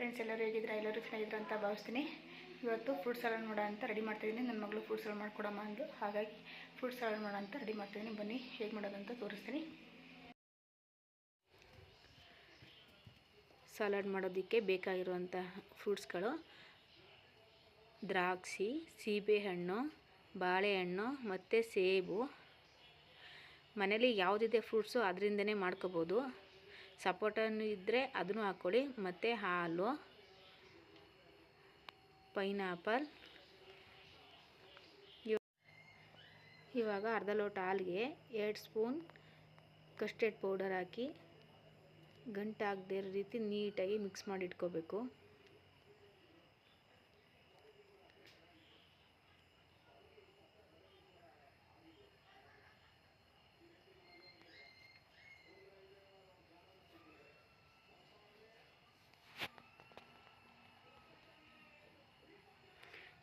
Friends ಎಲ್ಲರೂ ಹೇಗಿದ್ರೆ ಎಲ್ಲರೂ ಚೆನ್ನಾಗಿದ್ರು ಅಂತ ಭಾವಿಸ್ತೀನಿ. ಇವತ್ತು ಫ್ರೂಟ್ ಸಲಾಡ್ ಮಾಡೋ ಅಂತ ರೆಡಿ ಮಾಡ್ತಿದ್ದೀನಿ ನನ್ನ ಮಗಳು ಫ್ರೂಟ್ ಸಲಾಡ್ ಮಾಡ್ಕೊಡಮ್ಮ ಅಂದು ಹಾಗಾಗಿ ಫ್ರೂಟ್ ಸಲಾಡ್ ಮಾಡೋ ಅಂತ ರೆಡಿ ಮಾಡ್ತಾಯಿದ್ದೀನಿ ಬನ್ನಿ, ಹೇಗೆ ಮಾಡೋದಂತ ತೋರಿಸ್ತೀನಿ. ಸಲಾಡ್ ಮಾಡೋದಕ್ಕೆ ಬೇಕಾಗಿರುವಂಥ ಫ್ರೂಟ್ಸ್ಗಳು ದ್ರಾಕ್ಷಿ, ಸೀಬೆಹಣ್ಣು, ಬಾಳೆಹಣ್ಣು ಮತ್ತು ಸೇಬು. ಮನೇಲಿ ಯಾವುದಿದೆ ಫ್ರೂಟ್ಸು ಅದರಿಂದನೇ ಮಾಡ್ಕೋಬೋದು. ಸಪೋಟನು ಇದ್ದರೆ ಅದನ್ನು ಹಾಕ್ಕೊಳ್ಳಿ. ಮತ್ತು ಹಾಲು, ಪೈನಾಪಲ್. ಇವಾಗ ಅರ್ಧ ಲೋಟ ಹಾಲಿಗೆ ಎರಡು ಸ್ಪೂನ್ ಕಸ್ಟರ್ಡ್ ಪೌಡರ್ ಹಾಕಿ ಗಂಟಾಗದೇ ಇರೋ ರೀತಿ ನೀಟಾಗಿ ಮಿಕ್ಸ್ ಮಾಡಿ ಇಟ್ಕೋಬೇಕು.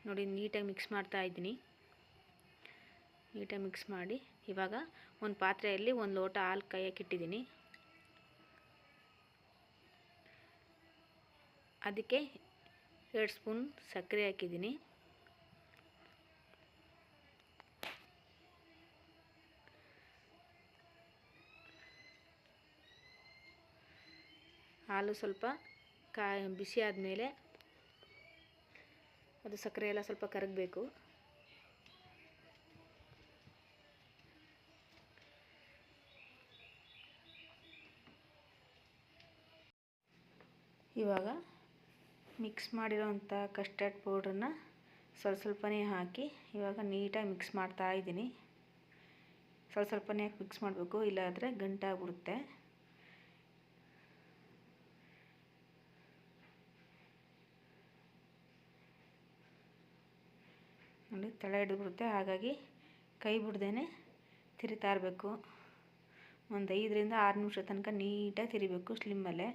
ನೋಡಿ, ನೀಟಾಗಿ ಮಿಕ್ಸ್ ಮಾಡ್ತಾ ಇದ್ದೀನಿ. ನೀಟಾಗಿ ಮಿಕ್ಸ್ ಮಾಡಿ, ಇವಾಗ ಒಂದು ಪಾತ್ರೆಯಲ್ಲಿ ಒಂದು ಲೋಟ ಹಾಲು ಕೈಯಕ್ಕೆ ಇಟ್ಟಿದ್ದೀನಿ. ಅದಕ್ಕೆ ಎರಡು ಸ್ಪೂನ್ ಸಕ್ಕರೆ ಹಾಕಿದ್ದೀನಿ. ಹಾಲು ಸ್ವಲ್ಪ ಕಾ ಬಿಸಿ ಆದಮೇಲೆ ಅದು ಸಕ್ಕರೆ ಎಲ್ಲ ಸ್ವಲ್ಪ ಕರಗಬೇಕು. ಇವಾಗ ಮಿಕ್ಸ್ ಮಾಡಿರೋವಂಥ ಕಸ್ಟರ್ಡ್ ಪೌಡ್ರನ್ನ ಸ್ವಲ್ಪ ಸ್ವಲ್ಪನೇ ಹಾಕಿ ಇವಾಗ ನೀಟಾಗಿ ಮಿಕ್ಸ್ ಮಾಡ್ತಾ ಇದ್ದೀನಿ. ಸ್ವಲ್ಪ ಸ್ವಲ್ಪನೇ ಹಾಕಿ ಮಿಕ್ಸ್ ಮಾಡಬೇಕು, ಇಲ್ಲಾಂದರೆ ಗಂಟಾಗ್ಬಿಡುತ್ತೆ ನೋಡಿ ತಳ ಹಿಡಿದ್ಬಿಡುತ್ತೆ. ಹಾಗಾಗಿ ಕೈ ಬಿಡ್ದೇ ತಿರಿತಾ ಇರಬೇಕು ಒಂದು ಐದರಿಂದ ಆರು ನಿಮಿಷ ತನಕ ನೀಟಾಗಿ ತಿರಿಬೇಕು ಸ್ಲಿಮ್ಮಲ್ಲೇ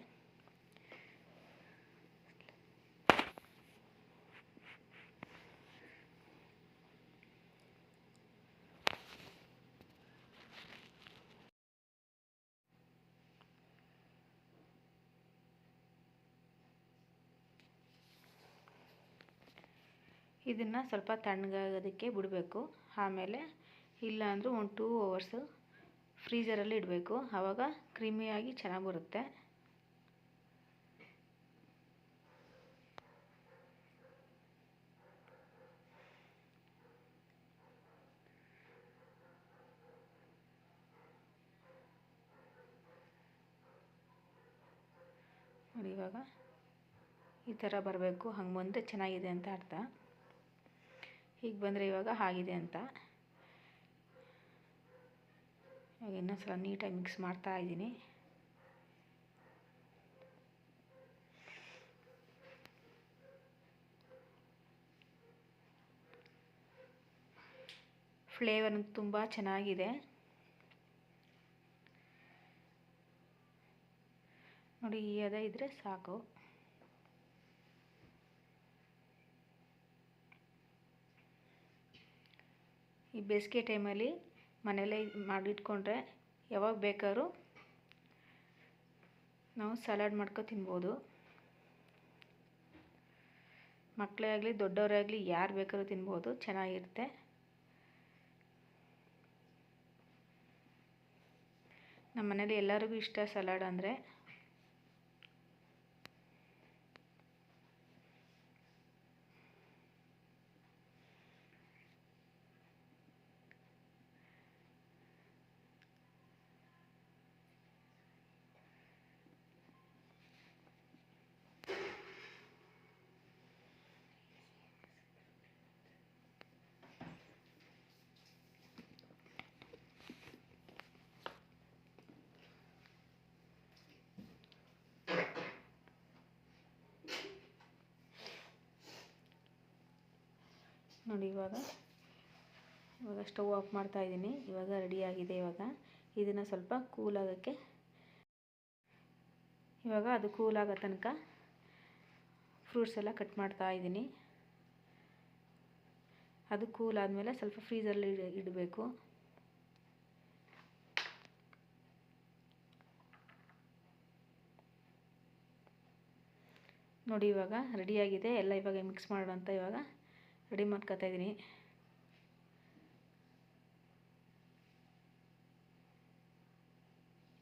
ಇದನ್ನು ಸ್ವಲ್ಪ ತಣ್ಣಗಾಗೋದಕ್ಕೆ ಬಿಡಬೇಕು. ಆಮೇಲೆ ಇಲ್ಲ ಅಂದರೂ ಒಂದು ಟೂ ಅವರ್ಸು ಫ್ರೀಜರಲ್ಲಿ ಇಡಬೇಕು. ಆವಾಗ ಕ್ರಿಮಿಯಾಗಿ ಚೆನ್ನಾಗಿ ಬರುತ್ತೆ. ನೋಡಿ ಇವಾಗ ಈ ಥರ ಬರಬೇಕು. ಹಂಗೆ ಬಂದರೆ ಚೆನ್ನಾಗಿದೆ ಅಂತ ಅರ್ಥ. ಹೀಗೆ ಬಂದರೆ ಇವಾಗ ಆಗಿದೆ ಅಂತ. ಇವಾಗ ಇನ್ನೊಂದ್ಸಲ ನೀಟಾಗಿ ಮಿಕ್ಸ್ ಮಾಡ್ತಾ ಇದ್ದೀನಿ. ಫ್ಲೇವರ್ ತುಂಬ ಚೆನ್ನಾಗಿದೆ. ನೋಡಿ, ಈ ಅದ ಇದ್ದರೆ ಸಾಕು. ಈ ಬೇಸಿಗೆ ಟೈಮಲ್ಲಿ ಮನೆಯಲ್ಲೇ ಮಾಡಿಟ್ಕೊಂಡ್ರೆ ಯಾವಾಗ ಬೇಕಾದ್ರೂ ನಾವು ಸಲಾಡ್ ಮಾಡ್ಕೊ ತಿನ್ಬೋದು. ಮಕ್ಕಳೇ ಆಗಲಿ, ದೊಡ್ಡವರೇ ಆಗಲಿ, ಯಾರು ಬೇಕಾದ್ರೂ ತಿನ್ಬೋದು. ಚೆನ್ನಾಗಿರುತ್ತೆ. ನಮ್ಮ ಮನೇಲಿ ಎಲ್ಲರಿಗೂ ಇಷ್ಟ ಸಲಾಡ್ ಅಂದರೆ ನೋಡಿ ಇವಾಗ. ಇವಾಗ ಸ್ಟವ್ ಆಫ್ ಮಾಡ್ತಾ ಇದ್ದೀನಿ. ಇವಾಗ ರೆಡಿಯಾಗಿದೆ ಇವಾಗ. ಇದನ್ನು ಸ್ವಲ್ಪ ಕೂಲ್ ಆಗೋಕ್ಕೆ ಇವಾಗ ಅದು ಕೂಲ್ ಆಗೋ ತನಕ ಫ್ರೂಟ್ಸ್ ಎಲ್ಲ ಕಟ್ ಮಾಡ್ತಾ ಇದ್ದೀನಿ. ಅದು ಕೂಲ್ ಆದಮೇಲೆ ಸ್ವಲ್ಪ ಫ್ರೀಜಲ್ಲಿ ಇಡಬೇಕು. ನೋಡಿ ಇವಾಗ ರೆಡಿಯಾಗಿದೆ ಎಲ್ಲ ಇವಾಗ ಮಿಕ್ಸ್ ಮಾಡೋಣ ಇವಾಗ. ರೆಡಿ ಮಾಡ್ಕೊತಾ ಇದ್ದೀನಿ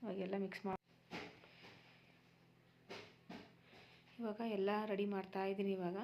ಇವಾಗೆಲ್ಲ ಮಿಕ್ಸ್ ಮಾಡಿ ಇವಾಗ ಎಲ್ಲ ರೆಡಿ ಮಾಡ್ತಾ ಇದ್ದೀನಿ ಇವಾಗ.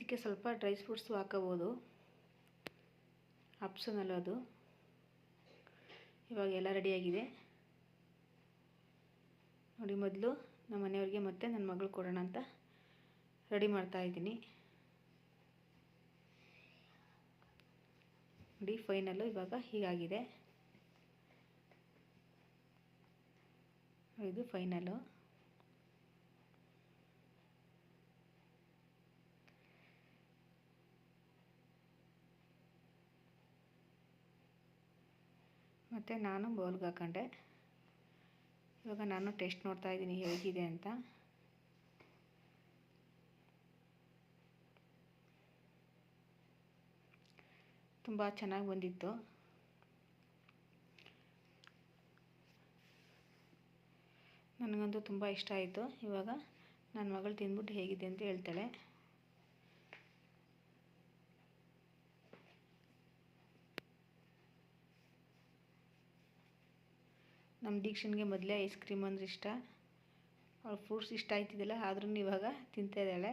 ಇದಕ್ಕೆ ಸ್ವಲ್ಪ ಡ್ರೈ ಫ್ರೂಟ್ಸು ಹಾಕೋಬೋದು. ಆಪ್ಷನಲ್ ಅದು. ಇವಾಗ ಎಲ್ಲ ರೆಡಿಯಾಗಿದೆ ನೋಡಿ ಮೊದಲು ನಮ್ಮ ಮನೆಯವ್ರಿಗೆ ಮತ್ತು ನನ್ನ ಮಗಳು ಕೊಡೋಣ ಅಂತ ರೆಡಿ ಮಾಡ್ತಾ ಇದ್ದೀನಿ. ನೋಡಿ ಫೈನಲ್ಲು ಇವಾಗ ಹೀಗಾಗಿದೆ. ಇದು ಫೈನಲ್ಲು ಮತ್ತು ನಾನು ಬೌಲ್ಗೆ ಹಾಕೊಂಡೆ. ಇವಾಗ ನಾನು ಟೇಸ್ಟ್ ನೋಡ್ತಾ ಇದ್ದೀನಿ ಹೇಗಿದೆ ಅಂತ. ತುಂಬ ಚೆನ್ನಾಗಿ ಬಂದಿತ್ತು. ನನಗಂತೂ ತುಂಬ ಇಷ್ಟ ಆಯಿತು. ಇವಾಗ ನನ್ನ ಮಗಳು ತಿಂದ್ಬಿಟ್ಟು ಹೇಗಿದೆ ಅಂತ ಹೇಳ್ತಾಳೆ. ನಮ್ಮ ಡಿಕ್ಷನ್ಗೆ ಮೊದಲೇ ಐಸ್ ಕ್ರೀಮ್ ಅಂದ್ರೆ ಇಷ್ಟ. ಅವಳು ಫ್ರೂಟ್ಸ್ ಇಷ್ಟ ಆಯ್ತಿದ್ದಿಲ್ಲ ಆದ್ರೂ ಇವಾಗ ತಿಂತಾ ಇದ್ದಾಳೆ.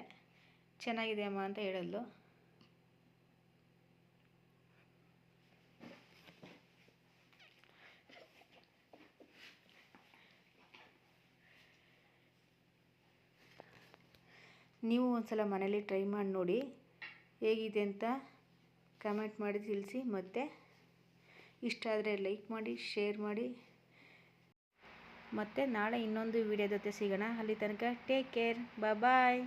ಚೆನ್ನಾಗಿದೆ ಅಮ್ಮ ಅಂತ ಹೇಳಲ್ಲು ನೀವು ಒಂದ್ಸಲ ಮನೇಲಿ ಟ್ರೈ ಮಾಡಿ ನೋಡಿ, ಹೇಗಿದೆ ಅಂತ ಕಮೆಂಟ್ ಮಾಡಿ ತಿಳಿಸಿ ಮತ್ತು. ಇಷ್ಟ ಆದರೆ ಲೈಕ್ ಮಾಡಿ ಶೇರ್ ಮಾಡಿ. ಮತ್ತು ನಾಳೆ ಇನ್ನೊಂದು ವಿಡಿಯೋ ಜೊತೆ ಸಿಗೋಣ. ಅಲ್ಲಿ ತನಕ ಟೇಕ್ ಕೇರ್ ಬಾಯ್